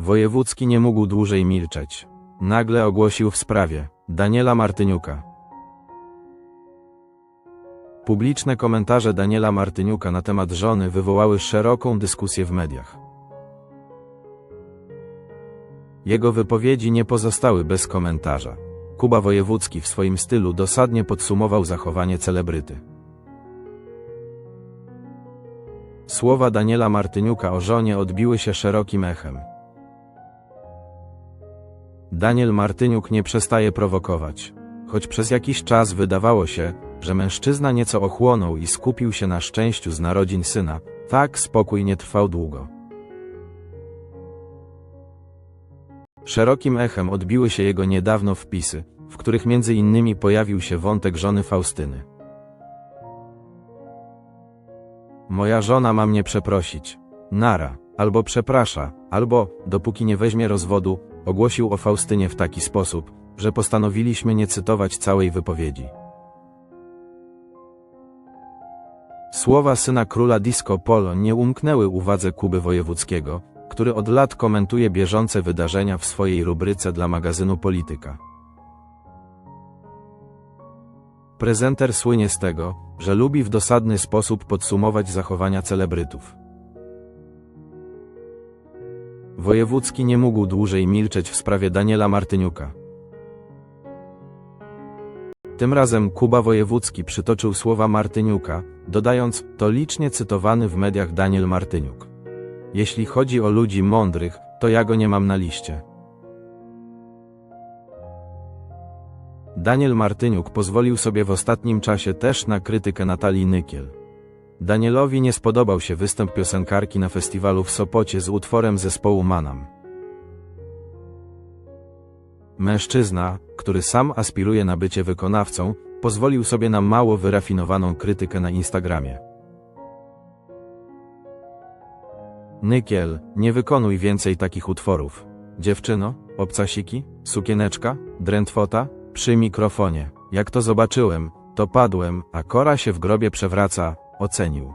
Wojewódzki nie mógł dłużej milczeć. Nagle ogłosił w sprawie Daniela Martyniuka. Publiczne komentarze Daniela Martyniuka na temat żony wywołały szeroką dyskusję w mediach. Jego wypowiedzi nie pozostały bez komentarza. Kuba Wojewódzki w swoim stylu dosadnie podsumował zachowanie celebryty. Słowa Daniela Martyniuka o żonie odbiły się szerokim echem. Daniel Martyniuk nie przestaje prowokować. Choć przez jakiś czas wydawało się, że mężczyzna nieco ochłonął i skupił się na szczęściu z narodzin syna, tak spokój nie trwał długo. Szerokim echem odbiły się jego niedawno wpisy, w których między innymi pojawił się wątek żony Faustyny. Moja żona ma mnie przeprosić. Nara, albo przeprasza, albo, dopóki nie weźmie rozwodu, ogłosił o Faustynie w taki sposób, że postanowiliśmy nie cytować całej wypowiedzi. Słowa syna króla disco polo nie umknęły uwadze Kuby Wojewódzkiego, który od lat komentuje bieżące wydarzenia w swojej rubryce dla magazynu Polityka. Prezenter słynie z tego, że lubi w dosadny sposób podsumować zachowania celebrytów. Wojewódzki nie mógł dłużej milczeć w sprawie Daniela Martyniuka. Tym razem Kuba Wojewódzki przytoczył słowa Martyniuka, dodając, to licznie cytowany w mediach Daniel Martyniuk. Jeśli chodzi o ludzi mądrych, to ja go nie mam na liście. Daniel Martyniuk pozwolił sobie w ostatnim czasie też na krytykę Natalii Nykiel. Danielowi nie spodobał się występ piosenkarki na festiwalu w Sopocie z utworem zespołu Manam. Mężczyzna, który sam aspiruje na bycie wykonawcą, pozwolił sobie na mało wyrafinowaną krytykę na Instagramie. Nykiel, nie wykonuj więcej takich utworów. Dziewczyno, obcasiki, sukieneczka, drętwota, przy mikrofonie. Jak to zobaczyłem, to padłem, a kora się w grobie przewraca, ocenił.